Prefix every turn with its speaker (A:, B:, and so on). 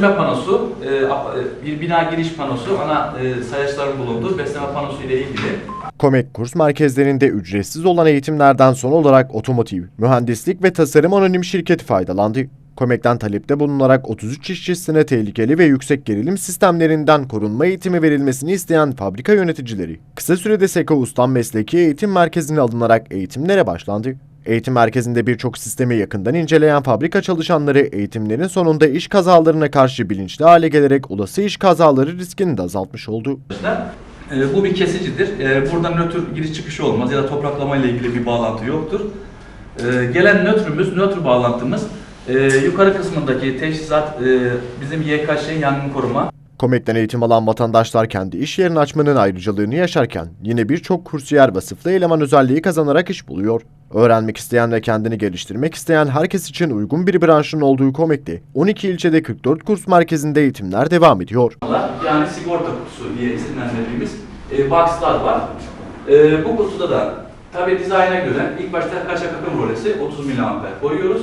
A: besleme panosu, e, e, bir bina giriş panosu, ana e, sayaçların bulunduğu besleme panosu ile ilgili
B: Komek kurs merkezlerinde ücretsiz olan eğitimlerden son olarak otomotiv, mühendislik ve tasarım anonim şirketi faydalandı. Komek'ten talepte bulunarak 33 işçisine tehlikeli ve yüksek gerilim sistemlerinden korunma eğitimi verilmesini isteyen fabrika yöneticileri, kısa sürede Seka Ustam Mesleki Eğitim Merkezi'ne alınarak eğitimlere başlandı. Eğitim merkezinde birçok sistemi yakından inceleyen fabrika çalışanları eğitimlerin sonunda iş kazalarına karşı bilinçli hale gelerek olası iş kazaları riskini de azaltmış oldu.
A: E, bu bir kesicidir. E, burada nötr giriş çıkışı olmaz ya da topraklama ile ilgili bir bağlantı yoktur. E, gelen nötrümüz, nötr bağlantımız e, yukarı kısmındaki teçhizat e, bizim YKŞ yangın koruma.
B: Komek'ten eğitim alan vatandaşlar kendi iş yerini açmanın ayrıcalığını yaşarken yine birçok kursiyer vasıflı eleman özelliği kazanarak iş buluyor. Öğrenmek isteyen ve kendini geliştirmek isteyen herkes için uygun bir branşın olduğu Komek'te 12 ilçede 44 kurs merkezinde eğitimler devam ediyor.
A: Yani sigorta kutusu diye isimlendirdiğimiz e, boxlar var. E, bu kutuda da tabi dizayna göre ilk başta kaçak akım volesi 30 mAh koyuyoruz.